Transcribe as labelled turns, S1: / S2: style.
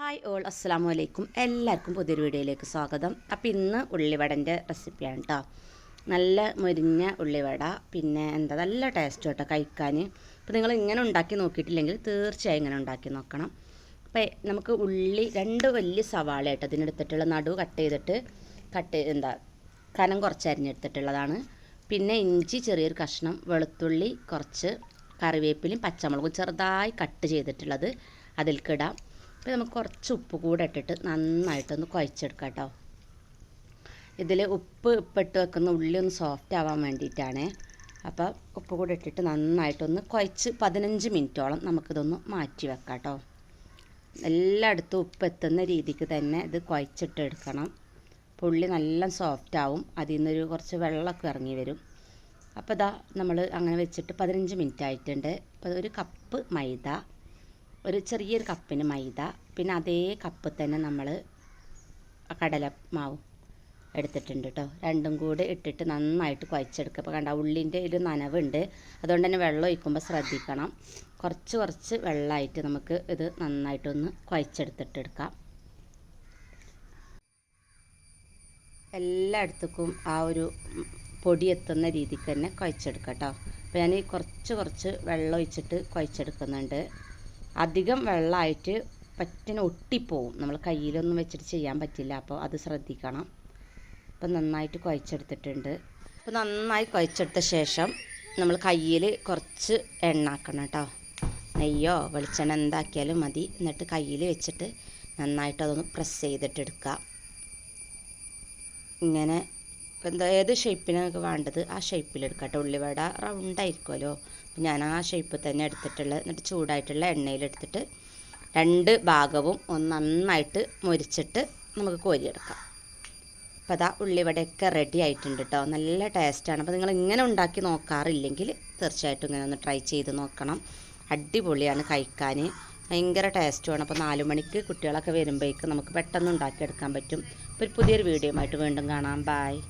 S1: Hi all അസ്സാം വലൈക്കും എല്ലാവർക്കും പുതിയൊരു വീഡിയോയിലേക്ക് സ്വാഗതം. അപ്പോൾ ഇന്ന് ഉള്ളിവടന്റെ റെസിപ്പിയാണ് കേട്ടോ നല്ല മുരിഞ്ഞ ഉള്ളിവട പിന്നെ എന്താ നല്ല ടേസ്റ്റ് കേട്ടോ കഴിക്കാൻ അപ്പോൾ നിങ്ങൾ ഇങ്ങനെ ഉണ്ടാക്കി നോക്കിയിട്ടില്ലെങ്കിൽ തീർച്ചയായും ഇങ്ങനെ ഉണ്ടാക്കി നോക്കണം. അപ്പോൾ നമുക്ക് ഉള്ളി രണ്ട് വലിയ സവാള ആയിട്ട് അതിനെടുത്തിട്ടുള്ള നടുവ് കട്ട് ചെയ്തിട്ട് കട്ട് എന്താ കനം കുറച്ച് അരിഞ്ഞെടുത്തിട്ടുള്ളതാണ്. പിന്നെ ഇഞ്ചി ചെറിയൊരു കഷ്ണം വെളുത്തുള്ളി കുറച്ച് കറിവേപ്പിലും പച്ചമുളകും ചെറുതായി കട്ട് ചെയ്തിട്ടുള്ളത് അതിൽക്കിടാം. അപ്പോൾ നമുക്ക് കുറച്ച് ഉപ്പ് കൂടെ ഇട്ടിട്ട് നന്നായിട്ടൊന്ന് കുഴച്ചെടുക്കാം കേട്ടോ. ഇതിൽ ഉപ്പ് ഇപ്പിട്ട് വെക്കുന്ന ഉള്ളി ഒന്ന് സോഫ്റ്റ് ആവാൻ വേണ്ടിയിട്ടാണ്. അപ്പോൾ ഉപ്പ് കൂടെ ഇട്ടിട്ട് നന്നായിട്ടൊന്ന് കുഴച്ച് പതിനഞ്ച് മിനിറ്റോളം നമുക്കിതൊന്ന് മാറ്റി വെക്കാം കേട്ടോ. എല്ലായിടത്തും ഉപ്പ് എത്തുന്ന രീതിക്ക് തന്നെ ഇത് കുഴച്ചിട്ട് എടുക്കണം. പുള്ളി നല്ല സോഫ്റ്റ് ആവും. അതിൽ നിന്നൊരു കുറച്ച് വെള്ളമൊക്കെ ഇറങ്ങി വരും. അപ്പോൾ ഇതാ നമ്മൾ അങ്ങനെ വെച്ചിട്ട് പതിനഞ്ച് മിനിറ്റ് ആയിട്ടുണ്ട് അപ്പോൾ ഒരു കപ്പ് മൈദ ഒരു ചെറിയൊരു കപ്പിന് മൈദ പിന്നെ അതേ കപ്പ് തന്നെ നമ്മൾ കടല മാവ് എടുത്തിട്ടുണ്ട് കേട്ടോ രണ്ടും കൂടി ഇട്ടിട്ട് നന്നായിട്ട് കുഴച്ചെടുക്കുക. അപ്പോൾ കണ്ട ഉള്ളിന്റെ ഒരു നനവുണ്ട്. അതുകൊണ്ട് തന്നെ വെള്ളം ഒഴിക്കുമ്പോൾ ശ്രദ്ധിക്കണം. കുറച്ച് കുറച്ച് വെള്ളമായിട്ട് നമുക്ക് ഇത് നന്നായിട്ടൊന്ന് കുഴച്ചെടുത്തിട്ടെടുക്കാം എല്ലായിടത്തേക്കും ആ ഒരു പൊടി എത്തുന്ന രീതിക്ക് തന്നെ കുഴച്ചെടുക്കാം കേട്ടോ അപ്പോൾ ഞാൻ കുറച്ച് കുറച്ച് വെള്ളം ഒഴിച്ചിട്ട് കുഴച്ചെടുക്കുന്നുണ്ട്. അധികം വെള്ളമായിട്ട് പറ്റിനെ ഒട്ടിപ്പോവും. നമ്മൾ കയ്യിലൊന്നും വെച്ചിട്ട് ചെയ്യാൻ പറ്റില്ല. അപ്പോൾ അത് ശ്രദ്ധിക്കണം. അപ്പോൾ നന്നായിട്ട് കുഴച്ചെടുത്തിട്ടുണ്ട്. അപ്പോൾ നന്നായി കുഴച്ചെടുത്ത ശേഷം നമ്മൾ കയ്യിൽ കുറച്ച് എണ്ണ ആക്കണം കേട്ടോ നെയ്യോ വെളിച്ചെണ്ണ എന്താക്കിയാലും മതി. എന്നിട്ട് കയ്യിൽ വെച്ചിട്ട് നന്നായിട്ട് അതൊന്ന് പ്രസ് ചെയ്തിട്ട് എടുക്കുക ഇങ്ങനെ എന്താ ഏത് ഷേപ്പിനാണ് വേണ്ടത്? ആ ഷേപ്പിലെടുക്കാം കേട്ടോ ഉള്ളിവട റൗണ്ടായിരിക്കുമല്ലോ അപ്പം ഞാൻ ആ ഷേപ്പ് തന്നെ എടുത്തിട്ടുള്ള എന്നിട്ട് ചൂടായിട്ടുള്ള എണ്ണയിലെടുത്തിട്ട് രണ്ട് ഭാഗവും ഒന്ന് നന്നായിട്ട് മുരിച്ചിട്ട് നമുക്ക് കോരിയെടുക്കാം. അപ്പോൾ അതാ ഉള്ളിവടയൊക്കെ റെഡി ആയിട്ടുണ്ട് കേട്ടോ നല്ല ടേസ്റ്റാണ് അപ്പോൾ നിങ്ങൾ ഇങ്ങനെ ഉണ്ടാക്കി നോക്കാറില്ലെങ്കിൽ തീർച്ചയായിട്ടും ഇങ്ങനെ ഒന്ന് ട്രൈ ചെയ്ത് നോക്കണം. അടിപൊളിയാണ് കഴിക്കാൻ ഭയങ്കര ടേസ്റ്റുമാണ് അപ്പോൾ നാല് മണിക്ക് കുട്ടികളൊക്കെ വരുമ്പോഴേക്ക് നമുക്ക് പെട്ടെന്ന് ഉണ്ടാക്കിയെടുക്കാൻ പറ്റും. അപ്പോൾ ഒരു പുതിയൊരു വീഡിയോ ആയിട്ട് വീണ്ടും കാണാം. ബായ്